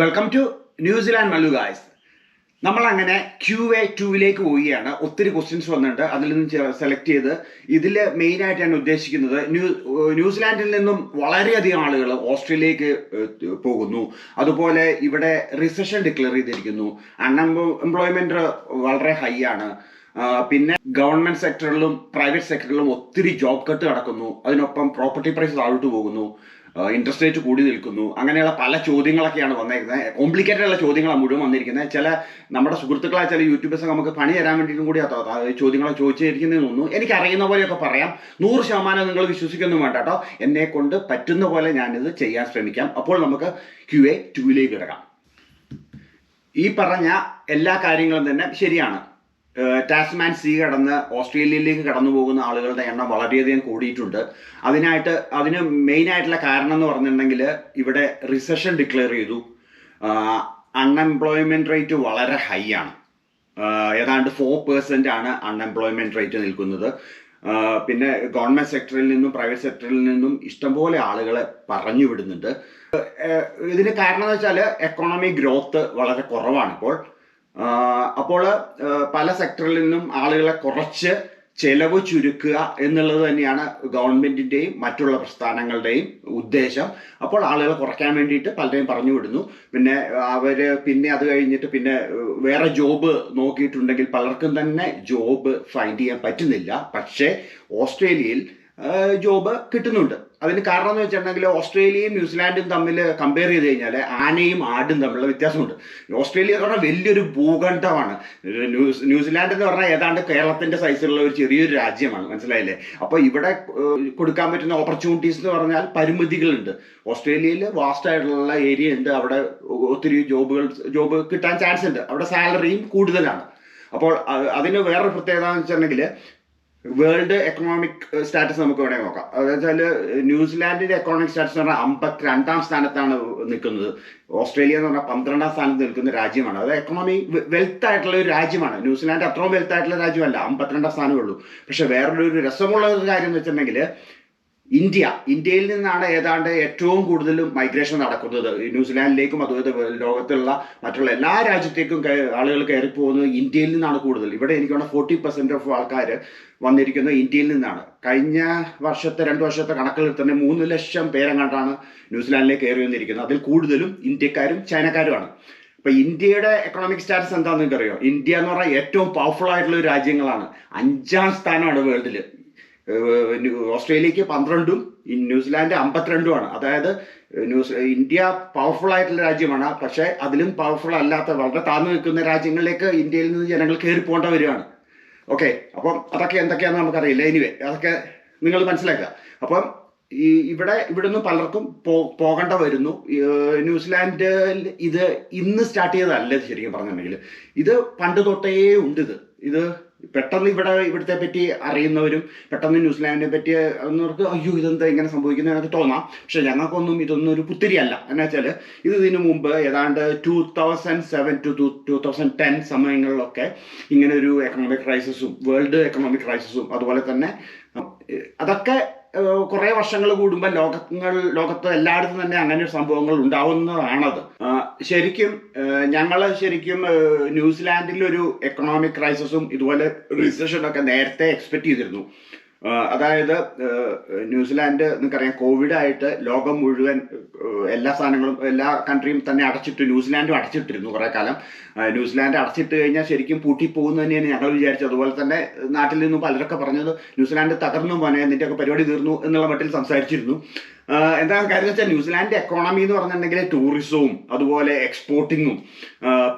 Welcome to New Zealand Mallu guys നമ്മൾ അങ്ങനെ Q A ടൂവിലേക്ക് പോവുകയാണ്. ഒത്തിരി ക്വസ്റ്റ്യൻസ് വന്നിട്ടുണ്ട്. അതിൽ നിന്ന് സെലക്ട് ചെയ്ത് ഇതിൽ മെയിൻ ആയിട്ട് ഞാൻ ഉദ്ദേശിക്കുന്നത് ന്യൂ ന്യൂസിലാൻഡിൽ നിന്നും വളരെയധികം ആളുകൾ ഓസ്ട്രേലിയക്ക് പോകുന്നു. അതുപോലെ ഇവിടെ റിസഷൻ ഡിക്ലെയർ ചെയ്തിരിക്കുന്നു. അൺഎംപ്ലോയ്മെന്റ് വളരെ ഹൈ ആണ്. പിന്നെ ഗവൺമെന്റ് സെക്ടറിലും പ്രൈവറ്റ് സെക്ടറിലും ഒത്തിരി ജോബ് കട്ട് നടക്കുന്നു. അതിനൊപ്പം പ്രോപ്പർട്ടി പ്രൈസ് താഴോട്ട് പോകുന്നു. ഇൻട്രസ്റ്റ് റേറ്റ് കൂടി നിൽക്കുന്നു. അങ്ങനെയുള്ള പല ചോദ്യങ്ങളൊക്കെയാണ് വന്നേക്കുന്നത്. കോംപ്ലിക്കേറ്റഡ് ഉള്ള ചോദ്യങ്ങളാണ് മുഴുവൻ വന്നിരിക്കുന്നത്. ചില നമ്മുടെ സുഹൃത്തുക്കളായ ചില യൂട്യൂബേഴ്സ് നമുക്ക് പണി തരാൻ വേണ്ടിയിട്ടും കൂടി ചോദ്യങ്ങളെ ചോദിച്ചിരിക്കുന്നതെന്ന് തോന്നുന്നു. എനിക്ക് അറിയുന്ന പോലെയൊക്കെ പറയാം. നൂറ് ശതമാനം നിങ്ങൾ വിശ്വസിക്കൊന്നും വേണ്ട കേട്ടോ. എന്നെ കൊണ്ട് പറ്റുന്ന പോലെ ഞാനിത് ചെയ്യാൻ ശ്രമിക്കാം. അപ്പോൾ നമുക്ക് ക്യു എ ടൂവിലേക്ക് കിടക്കാം. ഈ പറഞ്ഞ എല്ലാ കാര്യങ്ങളും തന്നെ ശരിയാണ്. ടാസ്മാൻ സി കടന്ന് ഓസ്ട്രേലിയയിലേക്ക് കടന്നു പോകുന്ന ആളുകളുടെ എണ്ണം വളരെയധികം കൂടിയിട്ടുണ്ട്. അതിനായിട്ട് അതിന് മെയിൻ ആയിട്ടുള്ള കാരണം എന്ന് പറഞ്ഞിട്ടുണ്ടെങ്കിൽ ഇവിടെ റിസഷൻ ഡിക്ലെയർ ചെയ്തു. അൺഎംപ്ലോയ്മെന്റ് റേറ്റ് വളരെ ഹൈ ആണ്. ഏതാണ്ട് ഫോർ പേഴ്സന്റ് ആണ് അൺഎംപ്ലോയ്മെന്റ് റേറ്റ് നിൽക്കുന്നത്. പിന്നെ ഗവൺമെന്റ് സെക്ടറിൽ നിന്നും പ്രൈവറ്റ് സെക്ടറിൽ നിന്നും ഇഷ്ടംപോലെ ആളുകളെ പറഞ്ഞു വിടുന്നുണ്ട് ഇതിന് കാരണം എന്ന് വെച്ചാൽ എക്കോണമി ഗ്രോത്ത് വളരെ കുറവാണ് ഇപ്പോൾ. അപ്പോൾ പല സെക്ടറിൽ നിന്നും ആളുകളെ കുറച്ച് ചെലവ് ചുരുക്കുക എന്നുള്ളത് തന്നെയാണ് ഗവൺമെന്റിന്റെയും മറ്റുള്ള പ്രസ്ഥാനങ്ങളുടെയും ഉദ്ദേശം. അപ്പോൾ ആളുകളെ കുറയ്ക്കാൻ വേണ്ടിയിട്ട് പലരെയും പറഞ്ഞു വിടുന്നു. പിന്നെ അവർ പിന്നെ അത് കഴിഞ്ഞിട്ട് പിന്നെ വേറെ ജോബ് നോക്കിയിട്ടുണ്ടെങ്കിൽ പലർക്കും തന്നെ ജോബ് ഫൈൻഡ് ചെയ്യാൻ പറ്റുന്നില്ല. പക്ഷേ ഓസ്ട്രേലിയയിൽ ജോബ് കിട്ടുന്നുണ്ട്. അതിന് കാരണം എന്ന് വെച്ചിട്ടുണ്ടെങ്കിൽ ഓസ്ട്രേലിയയും ന്യൂസിലാൻഡും തമ്മിൽ കമ്പയർ ചെയ്ത് കഴിഞ്ഞാൽ ആനയും ആടും തമ്മിലുള്ള വ്യത്യാസമുണ്ട്. ഓസ്ട്രേലിയ എന്ന് പറഞ്ഞാൽ വലിയൊരു ഭൂഖണ്ഡമാണ്. ന്യൂസ് ന്യൂസിലാൻഡ് എന്ന് പറഞ്ഞാൽ ഏതാണ്ട് കേരളത്തിന്റെ സൈസിലുള്ള ഒരു ചെറിയൊരു രാജ്യമാണ്. മനസ്സിലായില്ലേ? അപ്പോൾ ഇവിടെ കൊടുക്കാൻ പറ്റുന്ന ഓപ്പർച്യൂണിറ്റീസ് എന്ന് പറഞ്ഞാൽ പരിമിതികളുണ്ട്. ഓസ്ട്രേലിയയിൽ വാസ്റ്റ് ആയിട്ടുള്ള ഏരിയ ഉണ്ട്. അവിടെ ഒത്തിരി ജോബുകൾ ജോബ് കിട്ടാൻ ചാൻസ് ഉണ്ട്. അവിടെ സാലറിയും കൂടുതലാണ്. അപ്പോൾ അതിന് വേറൊരു പ്രത്യേകത എന്ന് വെച്ചിട്ടുണ്ടെങ്കിൽ വേൾഡ് എക്കണോമിക് സ്റ്റാറ്റസ് നമുക്ക് വേണമെങ്കിൽ നോക്കാം. അതായത് ന്യൂസിലാൻഡിന്റെ എക്കണോമിക് സ്റ്റാറ്റസ് എന്ന് പറഞ്ഞാൽ അമ്പത്തി രണ്ടാം സ്ഥാനത്താണ് നിൽക്കുന്നത്. ഓസ്ട്രേലിയ എന്ന് പറഞ്ഞാൽ പന്ത്രണ്ടാം സ്ഥാനത്ത് നിൽക്കുന്ന രാജ്യമാണ്. അതായത് എക്കണോമി വെൽത്ത് ആയിട്ടുള്ള ഒരു രാജ്യമാണ്. ന്യൂസിലാൻഡ് അത്രയും വെൽത്ത് ആയിട്ടുള്ള രാജ്യമല്ല അമ്പത്തിരണ്ടാം സ്ഥാനമേ ഉള്ളൂ. പക്ഷെ വേറൊരു രസമുള്ള ഒരു കാര്യം എന്ന് വെച്ചിട്ടുണ്ടെങ്കിൽ ഇന്ത്യ ഇന്ത്യയിൽ നിന്നാണ് ഏതാണ്ട് ഏറ്റവും കൂടുതൽ മൈഗ്രേഷൻ നടക്കുന്നത്. ന്യൂസിലാൻഡിലേക്കും അതുപോലെ ലോകത്തുള്ള മറ്റുള്ള എല്ലാ രാജ്യത്തേക്കും ആളുകൾ കയറി പോകുന്നത് ഇന്ത്യയിൽ നിന്നാണ് കൂടുതൽ. ഇവിടെ എനിക്ക് തോന്നുന്നു ഫോർട്ടി പെർസെന്റ് ഓഫ് ആൾക്കാർ വന്നിരിക്കുന്നത് ഇന്ത്യയിൽ നിന്നാണ്. കഴിഞ്ഞ വർഷത്തെ രണ്ട് വർഷത്തെ കണക്കിൽ തന്നെ മൂന്ന് ലക്ഷം പേരെങ്ങാണ്ടാണ് ന്യൂസിലാൻഡിലേക്ക് കയറി വന്നിരിക്കുന്നത്. അതിൽ കൂടുതലും ഇന്ത്യക്കാരും ചൈനക്കാരുമാണ്. ഇപ്പൊ ഇന്ത്യയുടെ എക്കണോമിക് സ്റ്റാറ്റസ് എന്താണെന്ന് നിങ്ങൾക്കറിയോ? ഇന്ത്യ എന്ന് പറഞ്ഞാൽ ഏറ്റവും പവർഫുൾ ആയിട്ടുള്ള ഒരു രാജ്യങ്ങളാണ്. അഞ്ചാം സ്ഥാനമാണ് വേൾഡിൽ ഓസ്ട്രേലിയക്ക് പന്ത്രണ്ടും ന്യൂസിലാൻഡ് അമ്പത്തിരണ്ടുമാണ്. അതായത് ന്യൂസ് ഇന്ത്യ പവർഫുൾ ആയിട്ടുള്ള രാജ്യമാണ്. പക്ഷേ അതിലും പവർഫുൾ അല്ലാത്ത വളരെ താഴ്ന്നു നിൽക്കുന്ന രാജ്യങ്ങളിലേക്ക് ഇന്ത്യയിൽ നിന്ന് ജനങ്ങൾ കയറി പോകേണ്ട വരികയാണ്. ഓക്കെ അപ്പം അതൊക്കെ എന്തൊക്കെയാണെന്ന് നമുക്കറിയില്ല. എനിവേ അതൊക്കെ നിങ്ങൾ മനസ്സിലാക്കുക. അപ്പം ഈ ഇവിടെ ഇവിടെ നിന്ന് പലർക്കും പോകേണ്ട വരുന്നു. ന്യൂസിലാൻഡിൽ ഇത് ഇന്ന് സ്റ്റാർട്ട് ചെയ്തതല്ല ശരിക്കും പറഞ്ഞിട്ടുണ്ടെങ്കിൽ. ഇത് പണ്ട് തൊട്ടേ ഉണ്ട് ഇത് ഇത് പെട്ടെന്ന് ഇവിടെ ഇവിടുത്തെ പറ്റി അറിയുന്നവരും പെട്ടെന്ന് ന്യൂസിലാൻഡിനെ പറ്റി അവർക്ക് അയ്യോ ഇതെന്താ ഇങ്ങനെ സംഭവിക്കുന്നത് എന്നൊക്കെ തോന്നാം. പക്ഷെ ഞങ്ങൾക്കൊന്നും ഇതൊന്നും ഒരു പുത്തിരിയല്ല. എന്നാ വെച്ചാൽ ഇത് ഇതിനു മുമ്പ് ഏതാണ്ട് two thousand seven to two thousand ten സമയങ്ങളിലൊക്കെ ഇങ്ങനെ ഒരു എക്കണോമിക് ക്രൈസിസും വേൾഡ് എക്കണോമിക് ക്രൈസിസും അതുപോലെ തന്നെ അതൊക്കെ കുറേ വർഷങ്ങൾ കൂടുമ്പോൾ ലോകങ്ങൾ ലോകത്ത് എല്ലായിടത്തും തന്നെ അങ്ങനെ ഒരു സംഭവങ്ങൾ ഉണ്ടാവുന്നതാണത്. ശരിക്കും ഞങ്ങൾ ശരിക്കും ന്യൂസിലാൻഡിൽ ഒരു എക്കണോമിക് ക്രൈസിസും ഇതുപോലെ റിസഷനൊക്കെ നേരത്തെ എക്സ്പെക്ട് ചെയ്തിരുന്നു. അതായത് ന്യൂസിലാൻഡ് നിങ്ങൾക്കറിയാം കോവിഡ് ആയിട്ട് ലോകം മുഴുവൻ എല്ലാ സാധനങ്ങളും എല്ലാ കൺട്രിയും തന്നെ അടച്ചിട്ട് ന്യൂസിലാൻഡും അടച്ചിട്ടിരുന്നു കുറെ കാലം. ന്യൂസിലാൻഡ് അടച്ചിട്ട് കഴിഞ്ഞാൽ ശരിക്കും പൂട്ടിപ്പോകുന്നു തന്നെയാണ് ഞങ്ങൾ വിചാരിച്ചത്. അതുപോലെ തന്നെ നാട്ടിൽ നിന്നും പലരൊക്കെ പറഞ്ഞത് ന്യൂസിലാൻഡ് തകർന്നു പോനെ എന്നിട്ടൊക്കെ പരിപാടി തീർന്നു എന്നുള്ള മട്ടിൽ സംസാരിച്ചിരുന്നു. എന്താ കാര്യം വെച്ചാൽ ന്യൂസിലാൻഡ് എക്കോണമി എന്ന് പറഞ്ഞിട്ടുണ്ടെങ്കിൽ ടൂറിസവും അതുപോലെ എക്സ്പോർട്ടിങ്ങും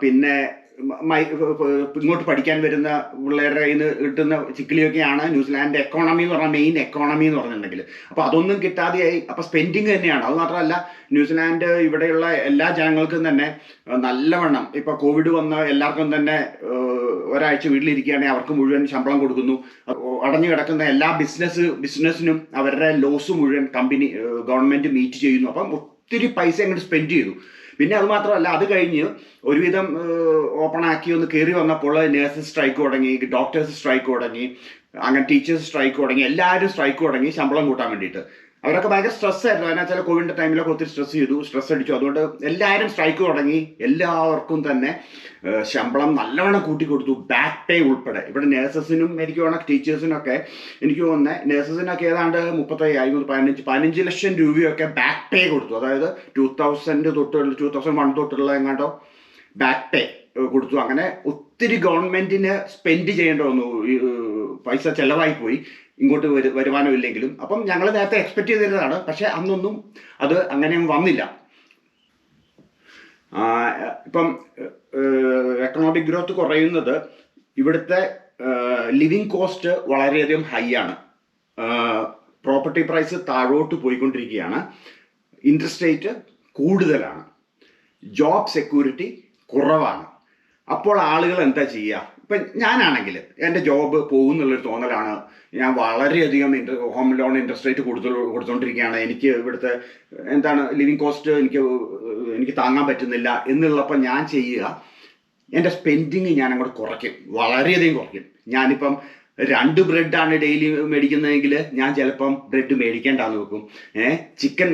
പിന്നെ ഇങ്ങോട്ട് പഠിക്കാൻ വരുന്ന പിള്ളേരുടെ കയ്യിൽ നിന്ന് കിട്ടുന്ന ചിക്കിളിയൊക്കെയാണ് ന്യൂസിലാൻഡ് എക്കോണമി എന്ന് പറഞ്ഞ മെയിൻ എക്കോണമി എന്ന് പറഞ്ഞിട്ടുണ്ടെങ്കിൽ. അപ്പൊ അതൊന്നും കിട്ടാതെയായി. അപ്പൊ സ്പെൻഡിങ് തന്നെയാണ്. അത് മാത്രമല്ല ന്യൂസിലാൻഡ് ഇവിടെയുള്ള എല്ലാ ജനങ്ങൾക്കും തന്നെ നല്ലവണ്ണം ഇപ്പൊ കോവിഡ് വന്ന എല്ലാവർക്കും തന്നെ ഒരാഴ്ച വീട്ടിലിരിക്കുകയാണെങ്കിൽ അവർക്ക് മുഴുവൻ ശമ്പളം കൊടുക്കുന്നു. അടഞ്ഞു കിടക്കുന്ന എല്ലാ ബിസിനസ് ബിസിനസ്സിനും അവരുടെ ലോസ് മുഴുവൻ കമ്പനി ഗവൺമെന്റ് മീറ്റ് ചെയ്യുന്നു. അപ്പം ഒത്തിരി പൈസ അങ്ങോട്ട് സ്പെൻഡ് ചെയ്തു. പിന്നെ അത് മാത്രമല്ല അത് കഴിഞ്ഞ് ഒരുവിധം ഓപ്പൺ ആക്കി ഒന്ന് കയറി വന്നപ്പോൾ നേഴ്സസ് സ്ട്രൈക്ക് തുടങ്ങി ഡോക്ടേഴ്സ് സ്ട്രൈക്ക് തുടങ്ങി അങ്ങനെ ടീച്ചേഴ്സ് സ്ട്രൈക്ക് തുടങ്ങി എല്ലാവരും സ്ട്രൈക്ക് തുടങ്ങി ശമ്പളം കൂട്ടാൻ വേണ്ടിയിട്ട്. അവരൊക്കെ ഭയങ്കര സ്ട്രെസ് ആയിരുന്നു. അതിനാ ചില കോവിഡിന്റെ ടൈമിലൊക്കെ ഒത്തിരി സ്ട്രെസ് ചെയ്തു സ്ട്രെസ് അടിച്ചു. അതുകൊണ്ട് എല്ലാവരും സ്ട്രൈക്ക് തുടങ്ങി. എല്ലാവർക്കും തന്നെ ശമ്പളം നല്ലവണ്ണം കൂട്ടി കൊടുത്തു ബാക്ക് പേ ഉൾപ്പെടെ. ഇവിടെ നേഴ്സസിനും എനിക്ക് തോന്നുന്ന ടീച്ചേഴ്സിനൊക്കെ എനിക്ക് തോന്നുന്നത് നേഴ്സസിനൊക്കെ ഏതാണ്ട് മുപ്പത്തയ്യ അഞ്ഞൂറ് പതിനഞ്ച് പതിനഞ്ച് ലക്ഷം രൂപയൊക്കെ ബാക്ക് പേ കൊടുത്തു. അതായത് ടൂ തൗസൻഡ് തൊട്ടുള്ള ടൂ തൗസൻഡ് വൺ തൊട്ടുള്ള എങ്ങാണ്ടോ ബാക്ക് പേ കൊടുത്തു. അങ്ങനെ ഒത്തിരി ഗവൺമെന്റിന് സ്പെൻഡ് ചെയ്യേണ്ടി വന്നു. പൈസ ചെലവായി പോയി. ഇങ്ങോട്ട് വരു വരുമാനമില്ലെങ്കിലും അപ്പം ഞങ്ങൾ നേരത്തെ എക്സ്പെക്ട് ചെയ്തിരുന്നതാണ്. പക്ഷേ അന്നൊന്നും അത് അങ്ങനെ വന്നില്ല. ഇപ്പം എക്കണോമിക് ഗ്രോത്ത് കുറയുന്നത് ഇവിടുത്തെ ലിവിങ് കോസ്റ്റ് വളരെയധികം ഹൈ ആണ്. പ്രോപ്പർട്ടി പ്രൈസ് താഴോട്ട് പോയിക്കൊണ്ടിരിക്കുകയാണ്. ഇൻട്രസ്റ്റ് റേറ്റ് കൂടുതലാണ്. ജോബ് സെക്യൂരിറ്റി കുറവാണ്. അപ്പോൾ ആളുകൾ എന്താ ചെയ്യുക? ഇപ്പം ഞാനാണെങ്കിൽ എന്റെ ജോബ് പോകുന്നുള്ളൊരു തോന്നലാണ്. ഞാൻ വളരെയധികം ഇൻട്ര ഹോം ലോൺ ഇൻട്രസ്റ്റ് റേറ്റ് കൊടുത്തു കൊടുത്തുകൊണ്ടിരിക്കുകയാണ് എനിക്ക് ഇവിടുത്തെ എന്താണ് ലിവിങ് കോസ്റ്റ് എനിക്ക് എനിക്ക് താങ്ങാൻ പറ്റുന്നില്ല എന്നുള്ളപ്പോൾ ഞാൻ ചെയ്യുക എന്റെ സ്പെൻഡിങ് ഞാൻ അങ്ങോട്ട് കുറയ്ക്കും. വളരെയധികം കുറയ്ക്കും. ഞാനിപ്പം രണ്ട് ബ്രെഡാണ് ഡെയിലി മേടിക്കുന്നതെങ്കിൽ ഞാൻ ചിലപ്പം ബ്രെഡ് മേടിക്കേണ്ടാന്ന് വെക്കും. ഏഹ് ചിക്കൻ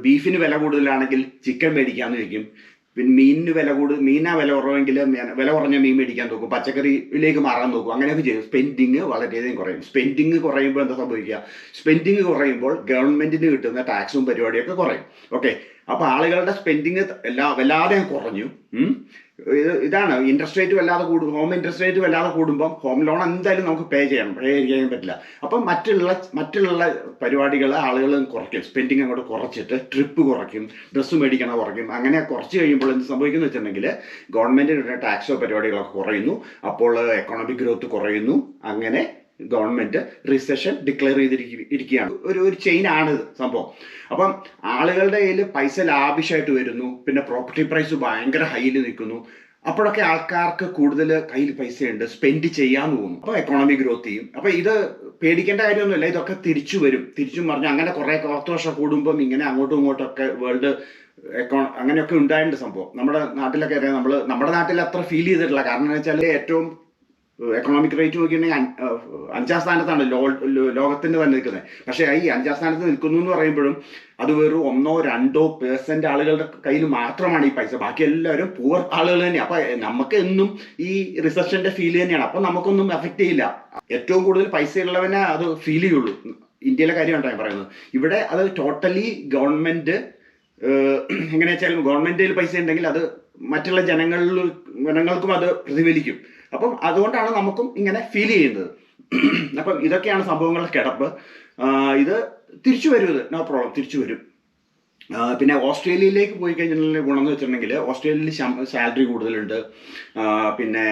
ബീഫിന് വില കൂടുതലാണെങ്കിൽ ചിക്കൻ മേടിക്കാന്ന് വെക്കും. പിന്നെ മീനിന് വില കൂടുതൽ മീനാ വില കുറവെങ്കിൽ വില കുറഞ്ഞ മീൻ മേടിക്കാൻ നോക്കും. പച്ചക്കറിയിലേക്ക് മാറാൻ നോക്കും. അങ്ങനെയൊക്കെ ചെയ്യും. സ്പെൻഡിങ് വളരെയധികം കുറയും. സ്പെൻഡിങ് കുറയുമ്പോൾ എന്താ സംഭവിക്കുക? സ്പെൻഡിങ് കുറയുമ്പോൾ ഗവൺമെന്റിന് കിട്ടുന്ന ടാക്സും പരിപാടിയൊക്കെ കുറയും. ഓക്കെ അപ്പൊ ആളുകളുടെ സ്പെൻഡിങ് എല്ലാ വല്ലാതെ കുറഞ്ഞു. ഇത് ഇതാണ്. ഇൻട്രസ്റ്റ് റേറ്റ് വല്ലാതെ കൂടും. ഹോം ഇൻട്രസ്റ്റ് റേറ്റ് വല്ലാതെ കൂടുമ്പോൾ ഹോം ലോൺ എന്തായാലും നമുക്ക് പേ ചെയ്യണം പേ ചെയ്യാൻ പറ്റില്ല. അപ്പം മറ്റുള്ള മറ്റുള്ള പരിപാടികൾ ആളുകൾ കുറയ്ക്കും. സ്പെൻഡിങ് അങ്ങോട്ട് കുറച്ചിട്ട് ട്രിപ്പ് കുറയ്ക്കും. ഡ്രസ്സ് മേടിക്കണ കുറയ്ക്കും. അങ്ങനെ കുറച്ച് കഴിയുമ്പോൾ എന്ത് സംഭവിക്കുന്നു വെച്ചിട്ടുണ്ടെങ്കിൽ ഗവൺമെന്റിന്റെ ടാക്സോ പരിപാടികളൊക്കെ കുറയുന്നു. അപ്പോൾ എക്കണോമിക് ഗ്രോത്ത് കുറയുന്നു. അങ്ങനെ ഗവൺമെന്റ് റിസഷൻ ഡിക്ലെയർ ചെയ്തിരിക്കുകയാണ് ഒരു ഒരു ചെയിൻ ആണ് സംഭവം. അപ്പം ആളുകളുടെ കയ്യിൽ പൈസ ലാഭിഷായിട്ട് വരുന്നു. പിന്നെ പ്രോപ്പർട്ടി പ്രൈസ് ഭയങ്കര ഹൈയിൽ നിൽക്കുന്നു. അപ്പോഴൊക്കെ ആൾക്കാർക്ക് കൂടുതൽ കയ്യിൽ പൈസയുണ്ട്. സ്പെൻഡ് ചെയ്യാൻ തോന്നും അപ്പോൾ എക്കോണമി ഗ്രോത്ത് ചെയ്യും. അപ്പോൾ ഇത് പേടിക്കേണ്ട കാര്യമൊന്നുമില്ല. ഇതൊക്കെ തിരിച്ചു വരും. തിരിച്ചും പറഞ്ഞു അങ്ങനെ കുറേ പത്ത് വർഷം കൂടുമ്പം ഇങ്ങനെ അങ്ങോട്ടും ഇങ്ങോട്ടൊക്കെ വേൾഡ് എക്കോ അങ്ങനെയൊക്കെ ഉണ്ടായിട്ടുണ്ട് സംഭവം. നമ്മുടെ നാട്ടിലൊക്കെ അറിയാം നമ്മൾ നമ്മുടെ നാട്ടിൽ അത്ര ഫീൽ ചെയ്തിട്ടില്ല. കാരണം എന്ന് വെച്ചാൽ ഏറ്റവും എക്കണോമിക് റേറ്റ് നോക്കിയിട്ടുണ്ടെങ്കിൽ അഞ്ചാം സ്ഥാനത്താണ് ലോ ലോകത്തിന്റെ തന്നെ നിൽക്കുന്നത്. പക്ഷേ ഈ അഞ്ചാം സ്ഥാനത്ത് നിൽക്കുന്നു എന്ന് പറയുമ്പോഴും അത് വെറും ഒന്നോ രണ്ടോ പേഴ്സന്റ് ആളുകളുടെ കയ്യിൽ മാത്രമാണ് ഈ പൈസ. ബാക്കി എല്ലാവരും പൂവർ ആളുകൾ തന്നെയാണ് അപ്പം നമുക്ക് എന്നും ഈ റിസപ്ഷന്റെ ഫീൽ തന്നെയാണ്. അപ്പോൾ നമുക്കൊന്നും എഫക്റ്റ് ചെയ്യില്ല. ഏറ്റവും കൂടുതൽ പൈസ ഉള്ളവനെ അത് ഫീൽ ചെയ്യുള്ളൂ. ഇന്ത്യയിലെ കാര്യമാണ് ഞാൻ പറയുന്നത്. ഇവിടെ അത് ടോട്ടലി ഗവൺമെന്റ് എങ്ങനെയാച്ചാലും ഗവൺമെന്റിൽ പൈസ ഉണ്ടെങ്കിൽ അത് മറ്റുള്ള ജനങ്ങളിൽ ജനങ്ങൾക്കും അത് പ്രതിഫലിക്കും. അപ്പം അതുകൊണ്ടാണ് നമുക്കും ഇങ്ങനെ ഫീൽ ചെയ്യുന്നത്. അപ്പം ഇതൊക്കെയാണ് സംഭവങ്ങളുടെ കിടപ്പ്. ഇത് തിരിച്ചു വരും നോ പ്രോബ്ലം തിരിച്ചു വരും. പിന്നെ ഓസ്ട്രേലിയയിലേക്ക് പോയി കഴിഞ്ഞാൽ ഗുണം എന്ന് വെച്ചിട്ടുണ്ടെങ്കിൽ ഓസ്ട്രേലിയയിൽ സാലറി കൂടുതലുണ്ട്. പിന്നെ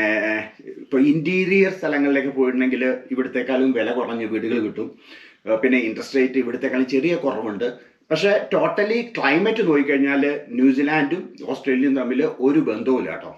ഇപ്പോൾ ഇന്റീരിയർ സ്ഥലങ്ങളിലേക്ക് പോയിട്ടുണ്ടെങ്കിൽ ഇവിടത്തെക്കാളും വില കുറഞ്ഞ വീടുകൾ കിട്ടും. പിന്നെ ഇൻട്രസ്റ്റ് റേറ്റ് ഇവിടത്തെക്കാളും ചെറിയ കുറവുണ്ട്. പക്ഷേ ടോട്ടലി ക്ലൈമറ്റ് നോക്കിക്കഴിഞ്ഞാൽ ന്യൂസിലാൻഡും ഓസ്ട്രേലിയയും തമ്മിൽ ഒരു ബന്ധവുമില്ല കേട്ടോ.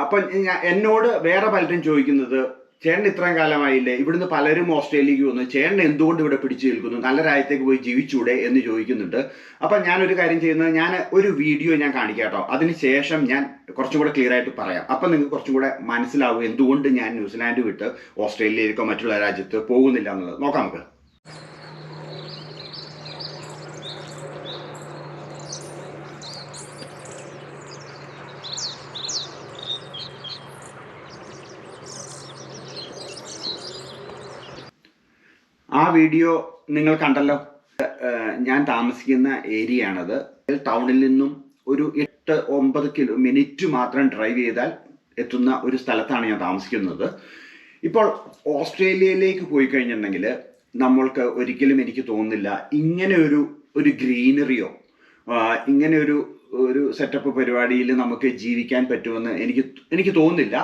അപ്പം എന്നോട് വേറെ പലരും ചോദിക്കുന്നത് ചേട്ടൻ ഇത്രയും കാലമായില്ലേ? ഇവിടുന്ന് പലരും ഓസ്ട്രേലിയക്ക് വന്നു. ചേട്ടൻ എന്തുകൊണ്ട് ഇവിടെ പിടിച്ചു നിൽക്കുന്നു? നല്ല രാജ്യത്തേക്ക് പോയി ജീവിച്ചൂടെ? എന്ന് ചോദിക്കുന്നുണ്ട്. അപ്പൊ ഞാൻ ഒരു കാര്യം ചെയ്യുന്നത് ഞാൻ ഒരു വീഡിയോ ഞാൻ കാണിക്കാം കേട്ടോ. അതിനുശേഷം ഞാൻ കുറച്ചും കൂടെ ക്ലിയർ ആയിട്ട് പറയാം. അപ്പം നിങ്ങൾക്ക് കുറച്ചും കൂടെ മനസ്സിലാവും എന്തുകൊണ്ട് ഞാൻ ന്യൂസിലാൻഡ് വിട്ട് ഓസ്ട്രേലിയയിലേക്കോ മറ്റുള്ള രാജ്യത്ത് പോകുന്നില്ല എന്നുള്ളത്. നോക്കാം നമുക്ക്. ആ വീഡിയോ നിങ്ങൾ കണ്ടല്ലോ. ഞാൻ താമസിക്കുന്ന ഏരിയ ആണത് ടൗണിൽ നിന്നും ഒരു എട്ട് ഒമ്പത് കിലോ മിനിറ്റ് മാത്രം ഡ്രൈവ് ചെയ്താൽ എത്തുന്ന ഒരു സ്ഥലത്താണ് ഞാൻ താമസിക്കുന്നത്. ഇപ്പോൾ ഓസ്ട്രേലിയയിലേക്ക് പോയി കഴിഞ്ഞിട്ടുണ്ടെങ്കിൽ നമ്മൾക്ക് ഒരിക്കലും എനിക്ക് തോന്നുന്നില്ല ഇങ്ങനെ ഒരു ഒരു ഗ്രീനറിയോ ഇങ്ങനെ ഒരു ഒരു സെറ്റപ്പ് പരിപാടിയിൽ നമുക്ക് ജീവിക്കാൻ പറ്റുമെന്ന് എനിക്ക് എനിക്ക് തോന്നുന്നില്ല.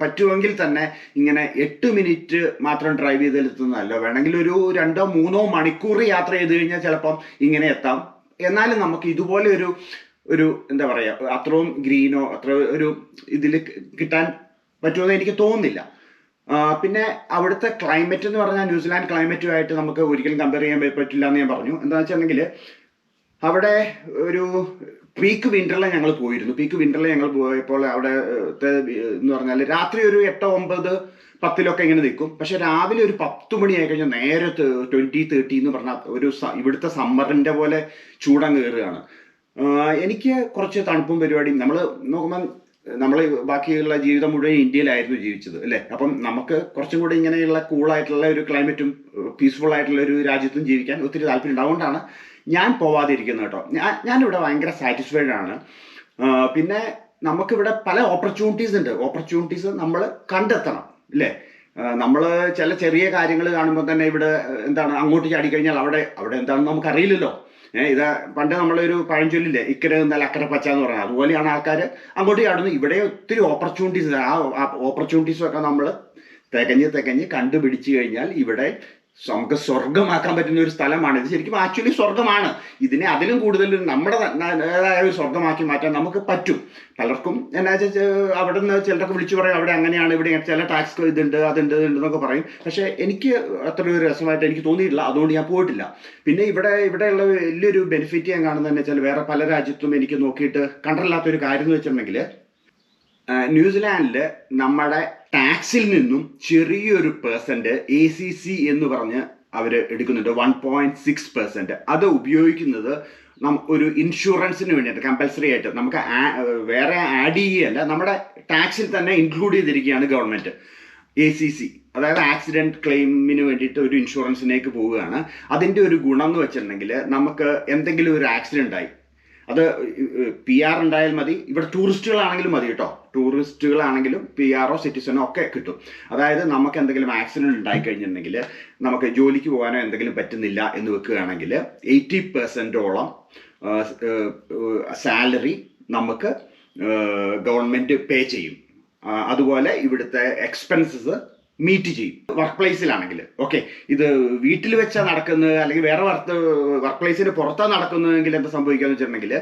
പറ്റുമെങ്കിൽ തന്നെ ഇങ്ങനെ എട്ട് മിനിറ്റ് മാത്രം ഡ്രൈവ് ചെയ്തെത്തുന്നതല്ല വേണമെങ്കിൽ ഒരു രണ്ടോ മൂന്നോ മണിക്കൂർ യാത്ര ചെയ്ത് കഴിഞ്ഞാൽ ചിലപ്പം ഇങ്ങനെ എത്താം. എന്നാലും നമുക്ക് ഇതുപോലെ ഒരു ഒരു എന്താ പറയുക അത്രയും ഗ്രീനോ അത്ര ഒരു ഇതിൽ കിട്ടാൻ പറ്റുമെന്ന് എനിക്ക് തോന്നുന്നില്ല. പിന്നെ അവിടുത്തെ ക്ലൈമറ്റ് എന്ന് പറഞ്ഞാൽ ന്യൂസിലാൻഡ് ക്ലൈമറ്റുമായിട്ട് നമുക്ക് ഒരിക്കലും കമ്പയർ ചെയ്യാൻ പറ്റില്ല എന്ന് ഞാൻ പറഞ്ഞു. എന്താ വെച്ചിട്ടുണ്ടെങ്കിൽ അവിടെ ഒരു പീക്ക് വിന്ററിൽ ഞങ്ങൾ പോയിരുന്നു. പീക്ക് വിന്ററിൽ ഞങ്ങൾ പോയപ്പോൾ അവിടെ എന്ന് പറഞ്ഞാൽ രാത്രി ഒരു എട്ടോ ഒമ്പത് പത്തിലൊക്കെ ഇങ്ങനെ നിൽക്കും പക്ഷെ രാവിലെ ഒരു പത്ത് മണിയായി കഴിഞ്ഞാൽ നേരെ ട്വന്റി തേർട്ടി എന്ന് പറഞ്ഞാൽ ഒരു ഇവിടുത്തെ സമ്മറിന്റെ പോലെ ചൂടം കയറുകയാണ്. എനിക്ക് കുറച്ച് തണുപ്പും പരിപാടിയും നമ്മൾ നോക്കുമ്പോൾ നമ്മൾ ബാക്കിയുള്ള ജീവിതം മുഴുവൻ ഇന്ത്യയിലായിരുന്നു ജീവിച്ചത് അല്ലേ? അപ്പം നമുക്ക് കുറച്ചും കൂടി ഇങ്ങനെയുള്ള കൂളായിട്ടുള്ള ഒരു ക്ലൈമറ്റും പീസ്ഫുൾ ആയിട്ടുള്ള ഒരു രാജ്യത്തും ജീവിക്കാൻ ഒത്തിരി താല്പര്യം അതുകൊണ്ടാണ് ഞാൻ പോവാതിരിക്കുന്നത് കേട്ടോ. ഞാൻ ഞാനിവിടെ ഭയങ്കര സാറ്റിസ്ഫൈഡ് ആണ്. പിന്നെ നമുക്കിവിടെ പല ഓപ്പർച്യൂണിറ്റീസ് ഉണ്ട്. ഓപ്പർച്യൂണിറ്റീസ് നമ്മൾ കണ്ടെത്തണം ഇല്ലേ നമ്മൾ ചില ചെറിയ കാര്യങ്ങൾ കാണുമ്പോൾ തന്നെ ഇവിടെ എന്താണ് അങ്ങോട്ട് ചാടിക്കഴിഞ്ഞാൽ അവിടെ അവിടെ എന്താണെന്ന് നമുക്കറിയില്ലല്ലോ. ഇത് പണ്ട് നമ്മളൊരു പഴഞ്ചൊല്ലില്ലേ ഇക്കരെ നിന്നാൽ അക്കരെ പച്ച എന്ന് പറഞ്ഞാൽ അതുപോലെയാണ് ആൾക്കാർ അങ്ങോട്ട് ചാടുന്നത്. ഇവിടെ ഒത്തിരി ഓപ്പർച്യൂണിറ്റീസ് ആ ഓപ്പർച്യൂണിറ്റീസൊക്കെ നമ്മൾ തികഞ്ഞ് തികഞ്ഞ് കണ്ടുപിടിച്ചു കഴിഞ്ഞാൽ ഇവിടെ നമുക്ക് സ്വർഗമാക്കാൻ പറ്റുന്ന ഒരു സ്ഥലമാണ്. ഇത് ശരിക്കും ആക്ച്വലി സ്വർഗമാണ് ഇതിനെ അതിലും കൂടുതൽ നമ്മുടെ ഒരു സ്വർഗമാക്കി മാറ്റാൻ നമുക്ക് പറ്റും. പലർക്കും എന്നാ അവിടെ നിന്ന് ചിലരൊക്കെ വിളിച്ചു പറയും അവിടെ അങ്ങനെയാണ് ഇവിടെ ചില ടാക്സ് ഇതുണ്ട് അതുണ്ട് ഇതുണ്ട് എന്നൊക്കെ പറയും. പക്ഷേ എനിക്ക് അത്ര ഒരു രസമായിട്ട് എനിക്ക് തോന്നിയിട്ടില്ല. അതുകൊണ്ട് ഞാൻ പോയിട്ടില്ല. പിന്നെ ഇവിടെ ഇവിടെയുള്ള വലിയൊരു ബെനിഫിറ്റ് ഞാൻ കാണുന്നതെന്ന് വെച്ചാൽ വേറെ പല രാജ്യത്തും എനിക്ക് നോക്കിയിട്ട് കണ്ടില്ലാത്തൊരു കാര്യം എന്ന് വെച്ചിട്ടുണ്ടെങ്കിൽ ന്യൂസിലാൻഡിൽ നമ്മുടെ ടാക്സിൽ നിന്നും ചെറിയൊരു പേഴ്സന്റ് എ സി സി എന്ന് പറഞ്ഞ് അവർ എടുക്കുന്നുണ്ട്. വൺ പോയിന്റ് സിക്സ് പെർസെന്റ് അത് ഉപയോഗിക്കുന്നത് നം ഒരു ഇൻഷുറൻസിന് വേണ്ടിയിട്ട് കമ്പൽസറി ആയിട്ട്. നമുക്ക് വേറെ ആഡ് ചെയ്യുകയല്ല നമ്മുടെ ടാക്സിൽ തന്നെ ഇൻക്ലൂഡ് ചെയ്തിരിക്കുകയാണ് ഗവൺമെന്റ് എ സി സി അതായത് ആക്സിഡന്റ് ക്ലെയിമിന് വേണ്ടിയിട്ട് ഒരു ഇൻഷുറൻസിലേക്ക് പോവുകയാണ്. അതിന്റെ ഒരു ഗുണം എന്ന് വെച്ചിട്ടുണ്ടെങ്കിൽ നമുക്ക് എന്തെങ്കിലും ഒരു ആക്സിഡന്റ് ആയി അത് പി ആർ ഉണ്ടായാൽ മതി. ഇവിടെ ടൂറിസ്റ്റുകളാണെങ്കിലും മതി കേട്ടോ. ടൂറിസ്റ്റുകളാണെങ്കിലും പി ആറോ സിറ്റിസണോ ഒക്കെ കിട്ടും. അതായത് നമുക്ക് എന്തെങ്കിലും ആക്സിഡന്റ് ഉണ്ടായി കഴിഞ്ഞിട്ടുണ്ടെങ്കിൽ നമുക്ക് ജോലിക്ക് പോകാനോ എന്തെങ്കിലും പറ്റുന്നില്ല എന്ന് വെക്കുകയാണെങ്കിൽ എയ്റ്റി പെർസെന്റോളം സാലറി നമുക്ക് ഗവൺമെന്റ് പേ ചെയ്യും. അതുപോലെ ഇവിടുത്തെ എക്സ്പെൻസസ് മീറ്റ് ചെയ്യും. വർക്ക് പ്ലേസിലാണെങ്കിൽ ഓക്കെ ഇത് വീട്ടിൽ വെച്ചാൽ നടക്കുന്നത് അല്ലെങ്കിൽ വേറെ വർക്ക് വർക്ക് പ്ലേസിന് പുറത്താണ് നടക്കുന്നതെങ്കിൽ എന്താ സംഭവിക്കാന്ന് വെച്ചിട്ടുണ്ടെങ്കിൽ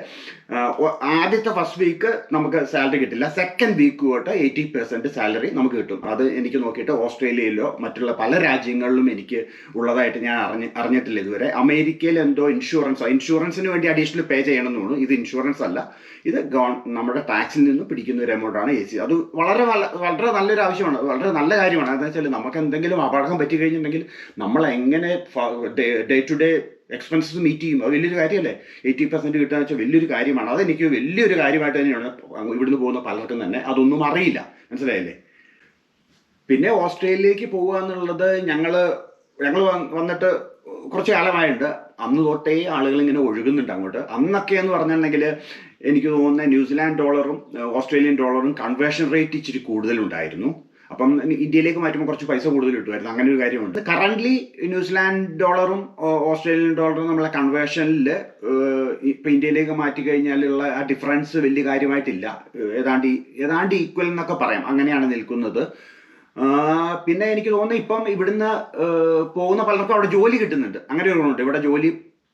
ആദ്യത്തെ ഫസ്റ്റ് വീക്ക് നമുക്ക് സാലറി കിട്ടില്ല. സെക്കൻഡ് വീക്ക് തൊട്ട് എയ്റ്റി പെർസെന്റ് സാലറി നമുക്ക് കിട്ടും. അത് എനിക്ക് നോക്കിയിട്ട് ഓസ്ട്രേലിയയിലോ മറ്റുള്ള പല രാജ്യങ്ങളിലും എനിക്ക് ഉള്ളതായിട്ട് ഞാൻ അറിഞ്ഞ അറിഞ്ഞിട്ടില്ല ഇതുവരെ. അമേരിക്കയിൽ എന്തോ ഇൻഷുറൻസോ ഇൻഷുറൻസിന് വേണ്ടി അഡീഷണൽ പേ ചെയ്യണം എന്ന് ഇത് ഇൻഷുറൻസ് അല്ല. ഇത് ഗവൺ നമ്മുടെ ടാക്സിൽ നിന്ന് പിടിക്കുന്ന ഒരു എമൗണ്ടാണ് എ സി അത് വളരെ വളരെ നല്ലൊരു ആവശ്യമാണ്. വളരെ നല്ല കാര്യമാണ്. അതെന്ന് വെച്ചാൽ നമുക്ക് എന്തെങ്കിലും അപകടം പറ്റി കഴിഞ്ഞിട്ടുണ്ടെങ്കിൽ നമ്മൾ എങ്ങനെ day to day expenses meet ചെയ്യും? അത് വലിയൊരു കാര്യമല്ലേ? എയ്റ്റി പെർസെന്റ് കിട്ടുക വെച്ചാൽ വലിയൊരു കാര്യമാണ്. അതെനിക്ക് വലിയൊരു കാര്യമായിട്ട് തന്നെയാണ് ഇവിടുന്ന് പോകുന്ന പലർക്കും തന്നെ അതൊന്നും അറിയില്ല. മനസ്സിലായില്ലേ? പിന്നെ ഓസ്ട്രേലിയയിലേക്ക് പോകുക എന്നുള്ളത് ഞങ്ങൾ ഞങ്ങൾ വന്നിട്ട് കുറച്ച് കാലമായുണ്ട് അന്ന് തൊട്ടേ ആളുകൾ ഇങ്ങനെ ഒഴുകുന്നുണ്ട് അങ്ങോട്ട്. അന്നൊക്കെ എന്ന് പറഞ്ഞിട്ടുണ്ടെങ്കിൽ എനിക്ക് തോന്നുന്ന ന്യൂസിലാൻഡ് ഡോളറും ഓസ്ട്രേലിയൻ ഡോളറും കൺവേർഷൻ റേറ്റ് ഇച്ചിരി കൂടുതലുണ്ടായിരുന്നു. അപ്പം ഇന്ത്യയിലേക്ക് മാറ്റുമ്പോൾ കുറച്ച് പൈസ കൂടുതൽ കിട്ടുമായിരുന്നു. അങ്ങനെ ഒരു കാര്യമുണ്ട്. കറന്റ്ലി ന്യൂസിലാൻഡ് ഡോളറും ഓസ്ട്രേലിയൻ ഡോളറും നമ്മളെ കൺവേർഷനിൽ ഇപ്പൊ ഇന്ത്യയിലേക്ക് മാറ്റി കഴിഞ്ഞാലുള്ള ആ ഡിഫറൻസ് വലിയ കാര്യമായിട്ടില്ല. ഏതാണ്ട് ഏതാണ്ട് ഈക്വൽ എന്നൊക്കെ പറയാം. അങ്ങനെയാണ് നിൽക്കുന്നത്. പിന്നെ എനിക്ക് തോന്നുന്നു ഇപ്പം ഇവിടുന്ന് പോകുന്ന പലർക്കും അവിടെ ജോലി കിട്ടുന്നുണ്ട്. അങ്ങനെ ഒരു ഗുണമുണ്ട്. ഇവിടെ ജോലി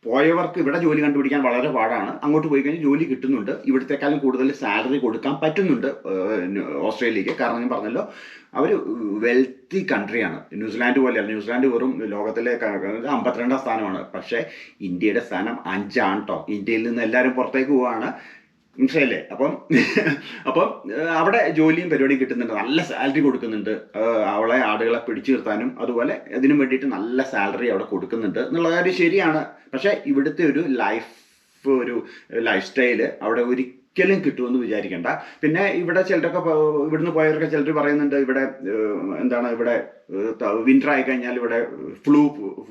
പോയവർക്ക് ഇവിടെ ജോലി കണ്ടുപിടിക്കാൻ വളരെ പാടാണ്. അങ്ങോട്ട് പോയി കഴിഞ്ഞാൽ ജോലി കിട്ടുന്നുണ്ട്. ഇവിടത്തെക്കാളും കൂടുതൽ സാലറി കൊടുക്കാൻ പറ്റുന്നുണ്ട് ഓസ്ട്രേലിയക്ക്. കാരണം ഞാൻ പറഞ്ഞല്ലോ അവർ വെൽത്തി കൺട്രിയാണ്. ന്യൂസിലാൻഡ് പോലെയല്ല. ന്യൂസിലാൻഡ് വെറും ലോകത്തിലെ അമ്പത്തിരണ്ടാം സ്ഥാനമാണ്. പക്ഷേ ഇന്ത്യയുടെ സ്ഥാനം അഞ്ചാണ് കേട്ടോ ഇന്ത്യയിൽ നിന്ന് എല്ലാവരും പുറത്തേക്ക് പോവാണ്. മനസ്സിലായില്ലേ? അപ്പം അപ്പം അവിടെ ജോലിയും പരിപാടിയും കിട്ടുന്നുണ്ട്. നല്ല സാലറി കൊടുക്കുന്നുണ്ട്. അവളെ ആടുകളെ പിടിച്ചു നിർത്താനും അതുപോലെ അതിനും വേണ്ടിയിട്ട് നല്ല സാലറി അവിടെ കൊടുക്കുന്നുണ്ട് എന്നുള്ള കാര്യം ശരിയാണ്. പക്ഷേ ഇവിടുത്തെ ഒരു ലൈഫ് ഒരു ലൈഫ് സ്റ്റൈൽ അവിടെ ഒരിക്കലും കിട്ടുമെന്ന് വിചാരിക്കണ്ട. പിന്നെ ഇവിടെ ചിലരൊക്കെ ഇവിടുന്ന് പോയവരൊക്കെ ചിലർ പറയുന്നുണ്ട് ഇവിടെ എന്താണ് ഇവിടെ വിന്റർ ആയി കഴിഞ്ഞാൽ ഇവിടെ ഫ്ലൂ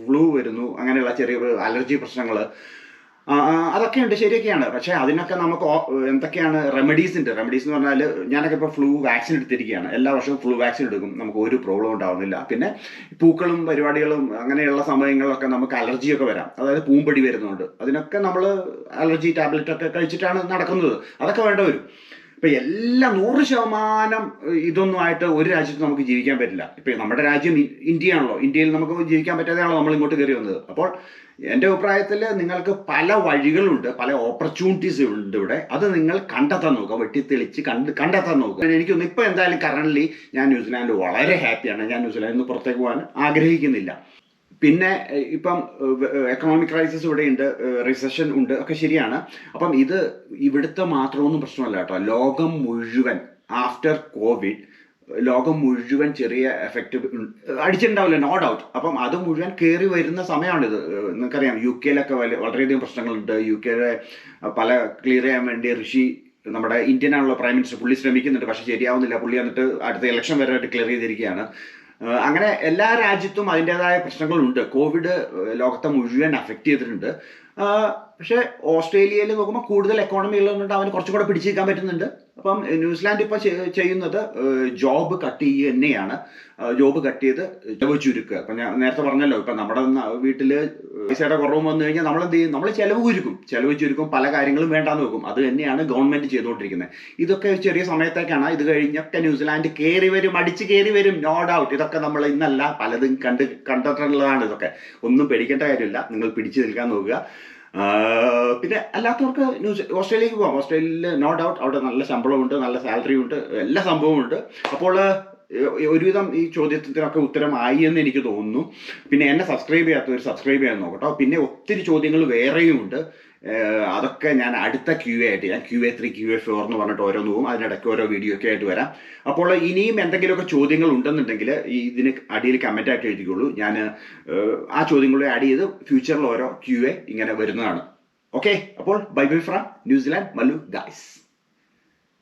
ഫ്ലൂ വരുന്നു. അങ്ങനെയുള്ള ചെറിയ അലർജി പ്രശ്നങ്ങൾ അതൊക്കെയുണ്ട് ശരിയൊക്കെയാണ്. പക്ഷേ അതിനൊക്കെ നമുക്ക് എന്തൊക്കെയാണ് റെമഡീസ് ഉണ്ട്. റെമഡീസ് എന്ന് പറഞ്ഞാൽ ഞാനൊക്കെ ഇപ്പോൾ ഫ്ലൂ വാക്സിൻ എടുത്തിരിക്കുകയാണ്. എല്ലാ വർഷവും ഫ്ലൂ വാക്സിൻ എടുക്കും. നമുക്ക് ഒരു പ്രോബ്ലം ഉണ്ടാവുന്നില്ല. പിന്നെ പൂക്കളും പരിപാടികളും അങ്ങനെയുള്ള സമയങ്ങളിലൊക്കെ നമുക്ക് അലർജിയൊക്കെ വരാം. അതായത് പൂമ്പടി വരുന്നുണ്ട്. അതിനൊക്കെ നമ്മൾ അലർജി ടാബ്ലറ്റ് ഒക്കെ കഴിച്ചിട്ടാണ് നടക്കുന്നത്. അതൊക്കെ വേണ്ട വരും ഇപ്പൊ എല്ലാ നൂറ് ശതമാനം ഇതൊന്നും ആയിട്ട് ഒരു രാജ്യത്ത് നമുക്ക് ജീവിക്കാൻ പറ്റില്ല. ഇപ്പൊ നമ്മുടെ രാജ്യം ഇന്ത്യ ആണല്ലോ ഇന്ത്യയിൽ നമുക്ക് ജീവിക്കാൻ പറ്റാതെയാണല്ലോ നമ്മൾ ഇങ്ങോട്ട് കയറി വന്നത്. അപ്പോൾ എന്റെ അഭിപ്രായത്തിൽ നിങ്ങൾക്ക് പല വഴികളുണ്ട് പല ഓപ്പർച്യൂണിറ്റീസ് ഉണ്ട് ഇവിടെ. അത് നിങ്ങൾ കണ്ടെത്താൻ നോക്കുക വെട്ടിത്തെളിച്ച് കണ്ട് കണ്ടെത്താൻ നോക്കുക. എനിക്കൊന്ന് ഇപ്പൊ എന്തായാലും കറണ്ട്ലി ഞാൻ ന്യൂസിലാൻഡ് വളരെ ഹാപ്പിയാണ് ഞാൻ ന്യൂസിലാൻഡിൽ നിന്ന് പുറത്തേക്ക് പോകാൻ ആഗ്രഹിക്കുന്നില്ല. പിന്നെ ഇപ്പം എക്കണോമിക് ക്രൈസിസ് ഇവിടെ ഉണ്ട് റിസഷൻ ഉണ്ട് ഒക്കെ ശരിയാണ്. അപ്പം ഇത് ഇവിടുത്തെ മാത്രമൊന്നും പ്രശ്നമല്ല കേട്ടോ. ലോകം മുഴുവൻ ആഫ്റ്റർ കോവിഡ് ലോകം മുഴുവൻ ചെറിയ എഫക്റ്റ് അടിച്ചിട്ടുണ്ടാവില്ല നോ ഡൗട്ട് അപ്പം അത് മുഴുവൻ കയറി വരുന്ന സമയമാണിത്. നിങ്ങൾക്കറിയാം യു കെയിലൊക്കെ വലിയ വളരെയധികം പ്രശ്നങ്ങളുണ്ട്. യു കെയിലെ പല ക്ലിയർ ചെയ്യാൻ വേണ്ടി ഋഷി നമ്മുടെ ഇന്ത്യനാണുള്ള പ്രൈം മിനിസ്റ്റർ പുള്ളി ശ്രമിക്കുന്നുണ്ട്. പക്ഷെ ശരിയാവുന്നില്ല. പുള്ളി എന്നിട്ട് അടുത്ത ഇലക്ഷൻ വരെ ഡിക്ലെയർ ചെയ്തിരിക്കുകയാണ്. അങ്ങനെ എല്ലാ രാജ്യത്തും അതിന്റെതായ പ്രശ്നങ്ങളുണ്ട്. കോവിഡ് ലോകത്തെ മുഴുവൻ അഫക്റ്റ് ചെയ്തിട്ടുണ്ട്. പക്ഷേ ഓസ്ട്രേലിയയിൽ നോക്കുമ്പോൾ കൂടുതൽ എക്കോണമി ഉള്ളതുകൊണ്ട് അവന് കുറച്ചും കൂടെ പിടിച്ചു നിൽക്കാൻ പറ്റുന്നുണ്ട്. അപ്പം ന്യൂസിലാൻഡ് ഇപ്പോൾ ചെയ്യുന്നത് ജോബ് കട്ട് ചെയ്യുക തന്നെയാണ്. ജോബ് കട്ട് ചെയ്ത് ചെലവ് ചുരുക്കുക. അപ്പം ഞാൻ നേരത്തെ പറഞ്ഞല്ലോ ഇപ്പം നമ്മുടെ വീട്ടിൽ പൈസയുടെ കുറവ് വന്നു കഴിഞ്ഞാൽ നമ്മൾ എന്ത് ചെയ്യും? നമ്മൾ ചെലവ് ചുരുക്കും. ചെലവ് ചുരുക്കും പല കാര്യങ്ങളും വേണ്ടാന്ന് വെക്കും. അത് തന്നെയാണ് ഗവൺമെന്റ് ചെയ്തുകൊണ്ടിരിക്കുന്നത്. ഇതൊക്കെ ചെറിയ സമയത്തേക്കാണ്. ഇത് കഴിഞ്ഞൊക്കെ ന്യൂസിലാൻഡ് കയറി വരും അടിച്ച് കയറി വരും നോ ഡൗട്ട് ഇതൊക്കെ നമ്മൾ ഇന്നല്ല പലതും കണ്ട് കണ്ടിട്ടുള്ളതാണ് ഇതൊക്കെ. ഒന്നും പേടിക്കേണ്ട കാര്യമില്ല. നിങ്ങൾ പിടിച്ചു നിൽക്കാൻ നോക്കുക. പിന്നെ അല്ലാത്തവർക്ക് ന്യൂസ് ഓസ്ട്രേലിയക്ക് പോകാം ഓസ്ട്രേലിയയിൽ നോ ഡൗട്ട് അവിടെ നല്ല ശമ്പളമുണ്ട് നല്ല സാലറി ഉണ്ട് എല്ലാ സംഭവവും ഉണ്ട്. അപ്പോൾ ഒരുവിധം ഈ ചോദ്യത്തിനൊക്കെ ഉത്തരമായി എന്ന് എനിക്ക് തോന്നുന്നു. പിന്നെ എന്നെ സബ്സ്ക്രൈബ് ചെയ്യാത്തവർ സബ്സ്ക്രൈബ് ചെയ്യാൻ നോക്കട്ടോ. പിന്നെ ഒത്തിരി ചോദ്യങ്ങൾ വേറെയും ഉണ്ട്. അതൊക്കെ ഞാൻ അടുത്ത ക്യൂ എ ആയിട്ട് ഞാൻ Q A three Q A four എന്ന് പറഞ്ഞിട്ട് ഓരോന്ന് പോകും. അതിനിടയ്ക്ക് ഓരോ വീഡിയോ ഒക്കെ ആയിട്ട് വരാം. അപ്പോൾ ഇനിയും എന്തെങ്കിലുമൊക്കെ ചോദ്യങ്ങൾ ഉണ്ടെന്നുണ്ടെങ്കിൽ ഈ ഇതിന് അടിയിൽ കമന്റ് ആയിട്ട് എഴുതിക്കോളൂ. ഞാൻ ആ ചോദ്യങ്ങളെ ആഡ് ചെയ്ത് ഫ്യൂച്ചറിൽ ഓരോ ക്യൂ എ ഇങ്ങനെ വരുന്നതാണ്. ഓക്കെ അപ്പോൾ bye bye from New Zealand Mallu guys